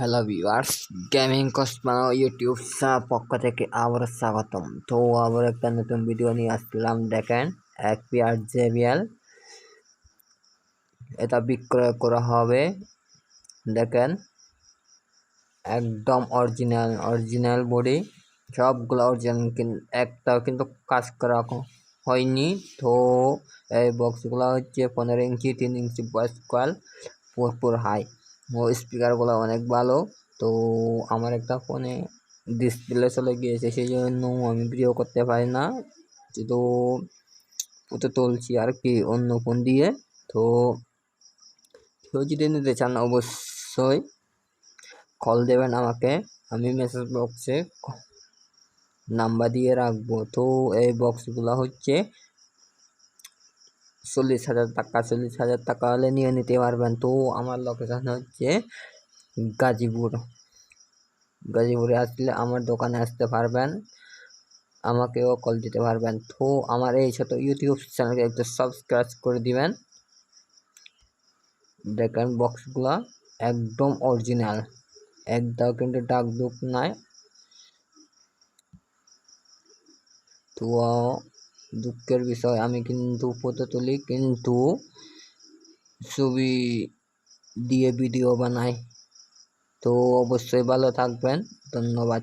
Hello viewers gaming কসমানো YouTube পক্ষ থেকে আবার স্বাগতম। তো আবার একটা নতুন ভিডিও নিয়ে আসলাম, দেখেন এক পেয়ার জেবিএল এটা বিক্রয় করা হবে, দেখেন, একদম অরিজিনাল অরিজিনাল বডি সবগুলো অরিজিনাল একটাও কিন্তু কাজ করা হয়নি। তো এই বক্সগুলো হচ্ছে পনেরো ইঞ্চি, তিন ইঞ্চি বয়স কয়েল পুরপুর হাই স্পিকারগুলো অনেক ভালো। তো আমার একটা ফোনে ডিসপ্লে চলে গিয়েছে সেই জন্য আমি ভিডিও করতে পারি না। তো তো তুলছি আর কি অন্য ফোন দিয়ে। তো কেউ যদি নিতে চান অবশ্যই কল দেবেন আমাকে। আমি মেসেজ বক্সে নাম্বার দিয়ে রাখব। তো এই বক্সগুলো হচ্ছে চল্লিশ হাজার টাকা, চল্লিশ হাজার টাকা হলে নিয়ে নিতে পারবেন। তো আমার লোকেশান হচ্ছে গাজীপুর। গাজীপুরে আসলে আমার দোকানে আসতে পারবেন, আমাকেও কল দিতে পারবেন। তো আমার এই ছোটো ইউটিউব চ্যানেলকে একটু সাবস্ক্রাইব করে দিবেন। দেখেন বক্সগুলো একদম অরিজিনাল একটাও কিন্তু ডাক দুক নাই। তো দুঃখের বিষয়। আমি কিন্তু ফটো তুলি, কিন্তু ছবি দিয়ে ভিডিও বানাই। তো অবশ্যই ভালো থাকবেন। ধন্যবাদ